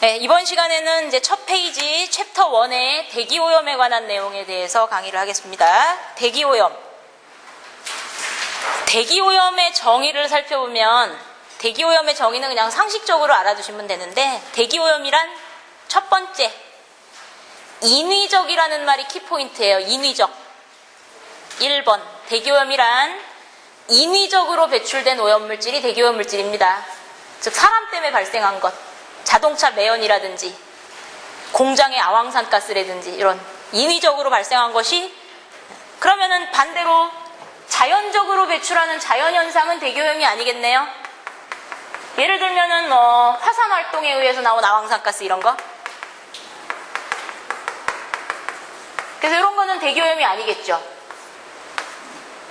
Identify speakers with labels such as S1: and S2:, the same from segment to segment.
S1: 네, 이번 시간에는 이제 첫 페이지 챕터 1의 대기오염에 관한 내용에 대해서 강의를 하겠습니다. 대기오염. 대기오염의 정의를 살펴보면 대기오염의 정의는 그냥 상식적으로 알아두시면 되는데 대기오염이란 첫 번째 인위적이라는 말이 키포인트예요. 인위적. 1번 대기오염이란 인위적으로 배출된 오염물질이 대기오염물질입니다. 즉 사람 때문에 발생한 것. 자동차 매연이라든지 공장의 아황산 가스라든지 이런 인위적으로 발생한 것이 그러면은 반대로 자연적으로 배출하는 자연현상은 대기오염이 아니겠네요. 예를 들면은 뭐 화산 활동에 의해서 나온 아황산 가스 이런 거. 그래서 이런 거는 대기오염이 아니겠죠.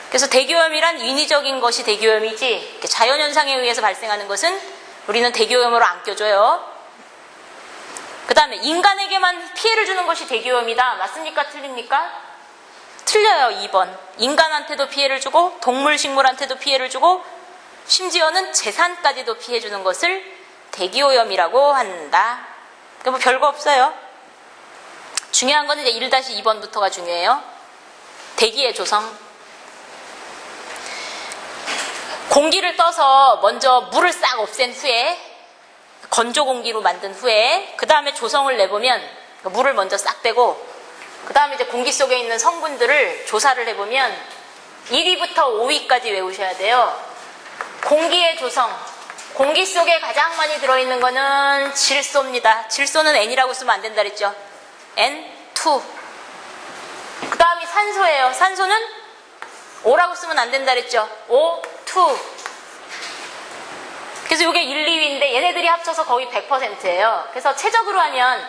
S1: 그래서 대기오염이란 인위적인 것이 대기오염이지 자연현상에 의해서 발생하는 것은 우리는 대기오염으로 안 껴줘요. 그 다음에 인간에게만 피해를 주는 것이 대기오염이다. 맞습니까? 틀립니까? 틀려요. 2번. 인간한테도 피해를 주고 동물, 식물한테도 피해를 주고 심지어는 재산까지도 피해 주는 것을 대기오염이라고 한다. 뭐 별거 없어요. 중요한 거는 이제 1-2번부터가 중요해요. 대기의 조성. 공기를 떠서 먼저 물을 싹 없앤 후에 건조 공기로 만든 후에 그 다음에 조성을 내보면 물을 먼저 싹 빼고 그 다음에 이제 공기 속에 있는 성분들을 조사를 해보면 1위부터 5위까지 외우셔야 돼요. 공기의 조성. 공기 속에 가장 많이 들어있는 거는 질소입니다. 질소는 N이라고 쓰면 안 된다 그랬죠. N2. 그 다음이 산소예요. 산소는 O라고 쓰면 안 된다 그랬죠. O2. 그래서 이게 1, 2위인데 얘네들이 합쳐서 거의 100%예요. 그래서 최적으로 하면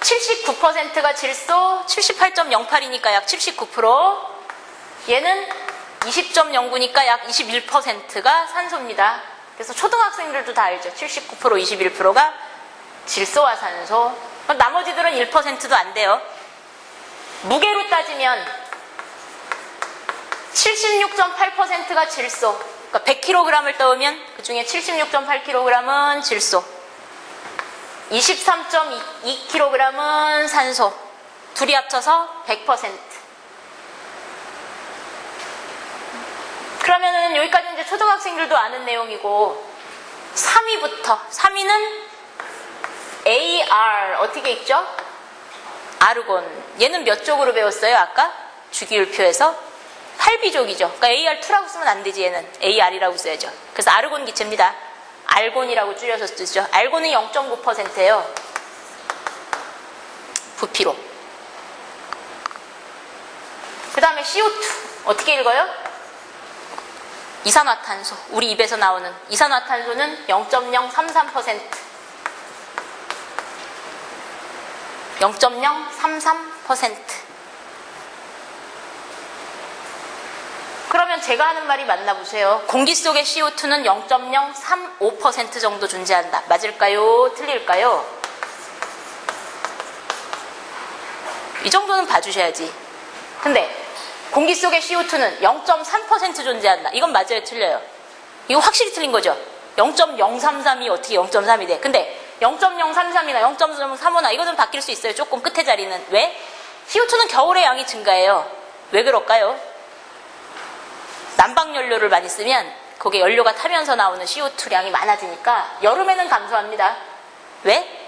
S1: 79%가 질소, 78.08이니까 약 79%. 얘는 20.09니까 약 21%가 산소입니다. 그래서 초등학생들도 다 알죠. 79%, 21%가 질소와 산소. 나머지들은 1%도 안 돼요. 무게로 따지면 76.8%가 질소. 그러니까 100kg을 떠오면 그 중에 76.8kg은 질소. 23.2kg은 산소. 둘이 합쳐서 100%. 그러면은 여기까지 이제 초등학생들도 아는 내용이고 3위부터 3위는 AR 어떻게 읽죠? 아르곤. 얘는 몇 쪽으로 배웠어요? 아까 주기율표에서 8비족이죠. 그러니까 AR2라고 쓰면 안 되지 얘는 AR이라고 써야죠. 그래서 아르곤 기체입니다. 알곤이라고 줄여서 쓰죠. 알곤은 0.9%예요. 부피로. 그 다음에 CO2 어떻게 읽어요? 이산화탄소. 우리 입에서 나오는 이산화탄소는 0.033%. 0.033%. 그러면 제가 하는 말이 맞나 보세요. 공기 속의 CO2는 0.035% 정도 존재한다. 맞을까요? 틀릴까요? 이 정도는 봐주셔야지. 근데 공기 속의 CO2는 0.3% 존재한다. 이건 맞아요? 틀려요? 이거 확실히 틀린 거죠? 0.033이 어떻게 0.3이 돼? 근데 0.033이나 0.35나 이거는 바뀔 수 있어요. 조금 끝에 자리는. 왜? CO2는 겨울에 양이 증가해요. 왜 그럴까요? 난방연료를 많이 쓰면 거기에 연료가 타면서 나오는 CO2량이 많아지니까 여름에는 감소합니다. 왜?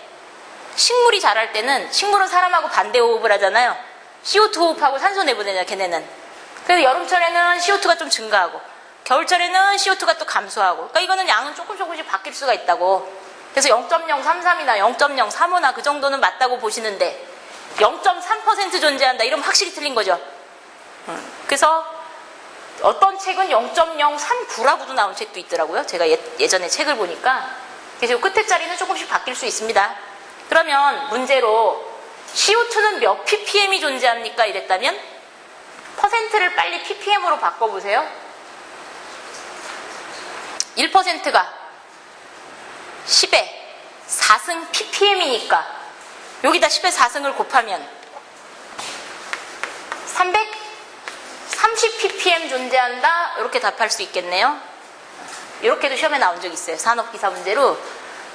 S1: 식물이 자랄 때는 식물은 사람하고 반대 호흡을 하잖아요. CO2 호흡하고 산소 내보내냐 걔네는. 그래서 여름철에는 CO2가 좀 증가하고 겨울철에는 CO2가 또 감소하고 그러니까 이거는 양은 조금 조금씩 바뀔 수가 있다고. 그래서 0.033이나 0.035나 그 정도는 맞다고 보시는데 0.3% 존재한다 이러면 확실히 틀린 거죠. 음, 그래서 어떤 책은 0.039라고도 나온 책도 있더라고요. 제가 예, 전에 책을 보니까. 그래서 이 끝에 자리는 조금씩 바뀔 수 있습니다. 그러면 문제로 CO2는 몇 ppm이 존재합니까? 이랬다면 퍼센트를 빨리 ppm으로 바꿔보세요. 1%가 10에 4승 ppm이니까 여기다 10에 4승을 곱하면 300 30ppm 존재한다 이렇게 답할 수 있겠네요 이렇게도 시험에 나온 적 있어요 산업기사 문제로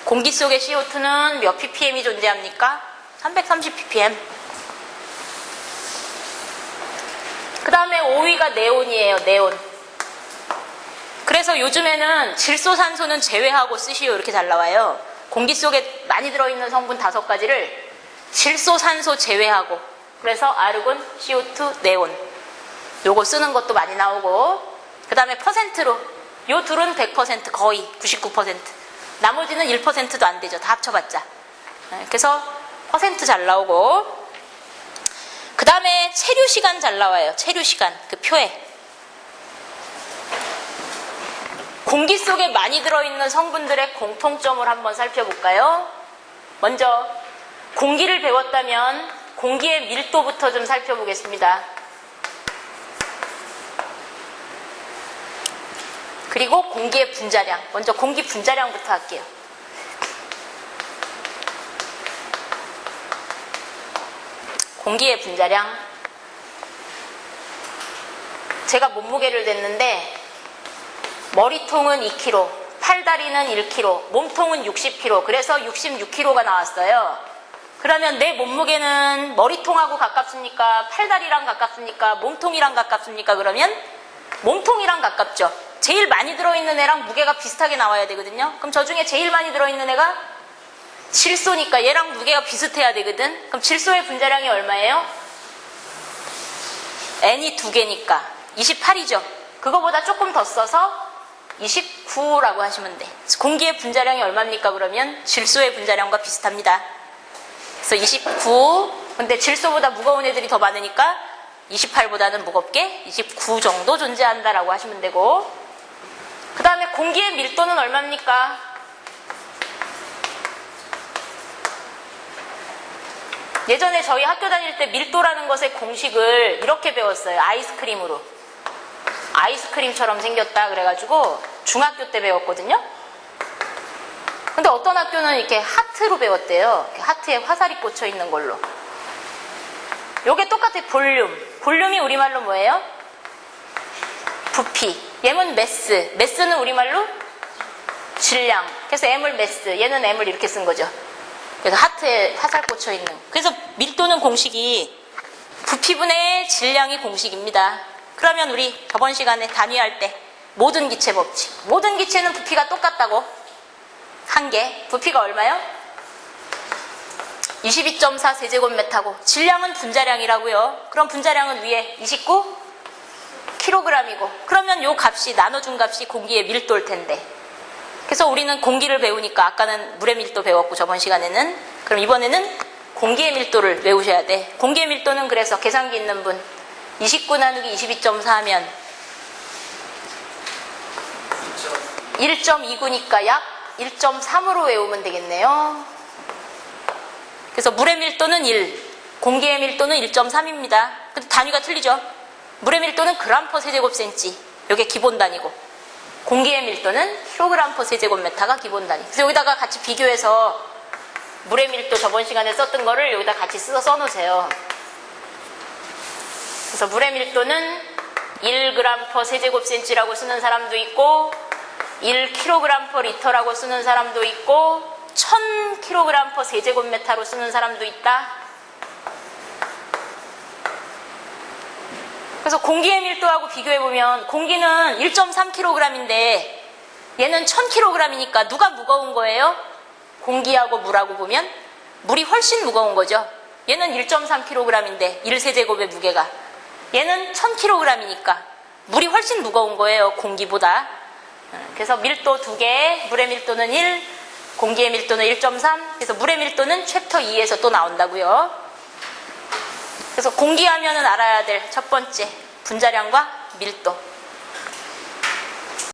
S1: 공기 속의 CO2는 몇 ppm이 존재합니까? 330 ppm. 그 다음에 5위가 네온이에요, 네온. 그래서 요즘에는 질소산소는 제외하고 쓰시오 이렇게 잘 나와요. 공기 속에 많이 들어있는 성분 다섯 가지를 질소산소 제외하고 그래서 아르곤, CO2, 네온 요거 쓰는 것도 많이 나오고 그 다음에 퍼센트로 요 둘은 100% 거의 99% 나머지는 1%도 안 되죠. 다 합쳐봤자. 네, 그래서 퍼센트 잘 나오고 그 다음에 체류 시간 잘 나와요. 체류 시간 그 표에 공기 속에 많이 들어있는 성분들의 공통점을 한번 살펴볼까요? 먼저 공기를 배웠다면 공기의 밀도부터 좀 살펴보겠습니다. 그리고 공기의 분자량. 먼저 공기 분자량부터 할게요. 공기의 분자량. 제가 몸무게를 쟀는데 머리통은 2kg, 팔다리는 1kg, 몸통은 60kg. 그래서 66kg가 나왔어요. 그러면 내 몸무게는 머리통하고 가깝습니까? 팔다리랑 가깝습니까? 몸통이랑 가깝습니까? 그러면 몸통이랑 가깝죠. 제일 많이 들어있는 애랑 무게가 비슷하게 나와야 되거든요. 그럼 저 중에 제일 많이 들어있는 애가 질소니까 얘랑 무게가 비슷해야 되거든. 그럼 질소의 분자량이 얼마예요? n이 두 개니까 28이죠. 그거보다 조금 더 써서 29라고 하시면 돼. 공기의 분자량이 얼마입니까? 그러면 질소의 분자량과 비슷합니다. 그래서 29. 근데 질소보다 무거운 애들이 더 많으니까 28보다는 무겁게 29 정도 존재한다라고 하시면 되고. 그 다음에 공기의 밀도는 얼마입니까? 예전에 저희 학교 다닐 때 밀도라는 것의 공식을 이렇게 배웠어요. 아이스크림으로. 아이스크림처럼 생겼다 그래가지고 중학교 때 배웠거든요. 근데 어떤 학교는 이렇게 하트로 배웠대요. 하트에 화살이 꽂혀 있는 걸로. 요게 똑같아 볼륨. 볼륨이 우리말로 뭐예요? 부피. 얘는 매스. 매스는 우리말로 질량. 그래서 M을 매스. 얘는 M을 이렇게 쓴 거죠. 그래서 하트에 화살 꽂혀 있는. 그래서 밀도는 공식이 부피분의 질량이 공식입니다. 그러면 우리 저번 시간에 단위할 때 모든 기체 법칙. 모든 기체는 부피가 똑같다고. 한 개. 부피가 얼마요? 22.4 세제곱미터고 질량은 분자량이라고요. 그럼 분자량은 위에 29 kg이고 그러면 요 값이 나눠준 값이 공기의 밀도일 텐데. 그래서 우리는 공기를 배우니까 아까는 물의 밀도 배웠고 저번 시간에는 그럼 이번에는 공기의 밀도를 외우셔야 돼. 공기의 밀도는 그래서 계산기 있는 분 29 나누기 22.4 하면 1.29니까 약 1.3으로 외우면 되겠네요. 그래서 물의 밀도는 1, 공기의 밀도는 1.3입니다. 근데 단위가 틀리죠? 물의 밀도는 그람 퍼 세제곱센치. 이게 기본 단위고. 공기의 밀도는 킬로그램 퍼 세제곱미터가 기본 단위. 그래서 여기다가 같이 비교해서 물의 밀도 저번 시간에 썼던 거를 여기다 같이 써, 써놓으세요. 그래서 물의 밀도는 1g 퍼 세제곱센치라고 쓰는 사람도 있고 1kg 퍼 리터라고 쓰는 사람도 있고 1000kg 퍼 세제곱미터로 쓰는 사람도 있다. 그래서 공기의 밀도하고 비교해보면 공기는 1.3kg인데 얘는 1000kg이니까 누가 무거운 거예요? 공기하고 물하고 보면 물이 훨씬 무거운 거죠. 얘는 1.3kg인데 1세제곱의 무게가 얘는 1000kg이니까 물이 훨씬 무거운 거예요. 공기보다. 그래서 밀도 두 개, 물의 밀도는 1, 공기의 밀도는 1.3. 그래서 물의 밀도는 챕터 2에서 또 나온다고요. 그래서 공기하면은 알아야 될 첫 번째 분자량과 밀도.